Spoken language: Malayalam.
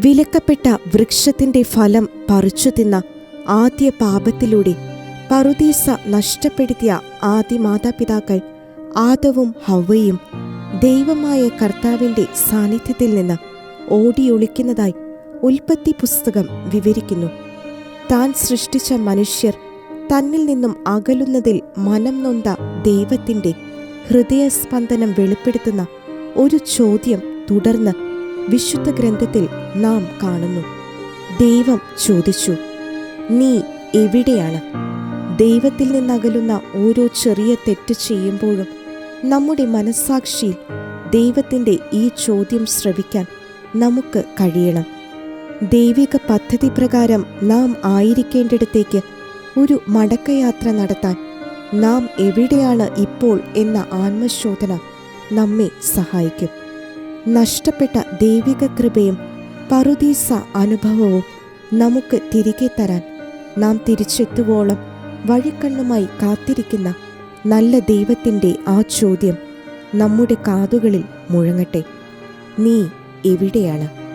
വിലക്കപ്പെട്ട വൃക്ഷത്തിന്റെ ഫലം പറിച്ചു തിന്ന ആദ്യ പാപത്തിലൂടെ പറുദീസ നഷ്ടപ്പെടുത്തിയ ആദ്യ മാതാപിതാക്കൾ ആദവും ഹവയും ദൈവമായ കർത്താവിന്റെ സാന്നിധ്യത്തിൽ നിന്ന് ഓടിയൊളിക്കുന്നതായി ഉൽപ്പത്തി പുസ്തകം വിവരിക്കുന്നു. താൻ സൃഷ്ടിച്ച മനുഷ്യർ തന്നിൽ നിന്നും അകലുന്നതിൽ മനം നൊന്ത ദൈവത്തിന്റെ ഹൃദയസ്പന്ദനം വെളിപ്പെടുത്തുന്ന ഒരു ചോദ്യം തുടർന്ന് വിശുദ്ധ ഗ്രന്ഥത്തിൽ നാം കാണുന്നു. ദൈവം ചോദിച്ചു നീ എവിടെയാണ്? ദൈവത്തിൽ നിന്നകലുന്ന ഓരോ ചെറിയ തെറ്റ് ചെയ്യുമ്പോഴും നമ്മുടെ മനസ്സാക്ഷിയിൽ ദൈവത്തിന്റെ ഈ ചോദ്യം ശ്രവിക്കാൻ നമുക്ക് കഴിയണം. ദൈവിക പദ്ധതി പ്രകാരം നാം ആയിരിക്കേണ്ടിടത്തേക്ക് ഒരു മടക്കയാത്ര നടത്താൻ നാം എവിടെയാണ് ഇപ്പോൾ എന്ന ആത്മശോധന നമ്മെ സഹായിക്കും. നഷ്ടപ്പെട്ട ദൈവിക കൃപയും പറുദീസ അനുഭവവും നമുക്ക് തിരികെ തരാൻ നാം തിരിച്ചെത്തുവോളം വഴിക്കണ്ണുമായി കാത്തിരിക്കുന്ന നല്ല ദൈവത്തിന്റെ ആ ചോദ്യം നമ്മുടെ കാതുകളിൽ മുഴങ്ങട്ടെ. നീ എവിടെയാണ്?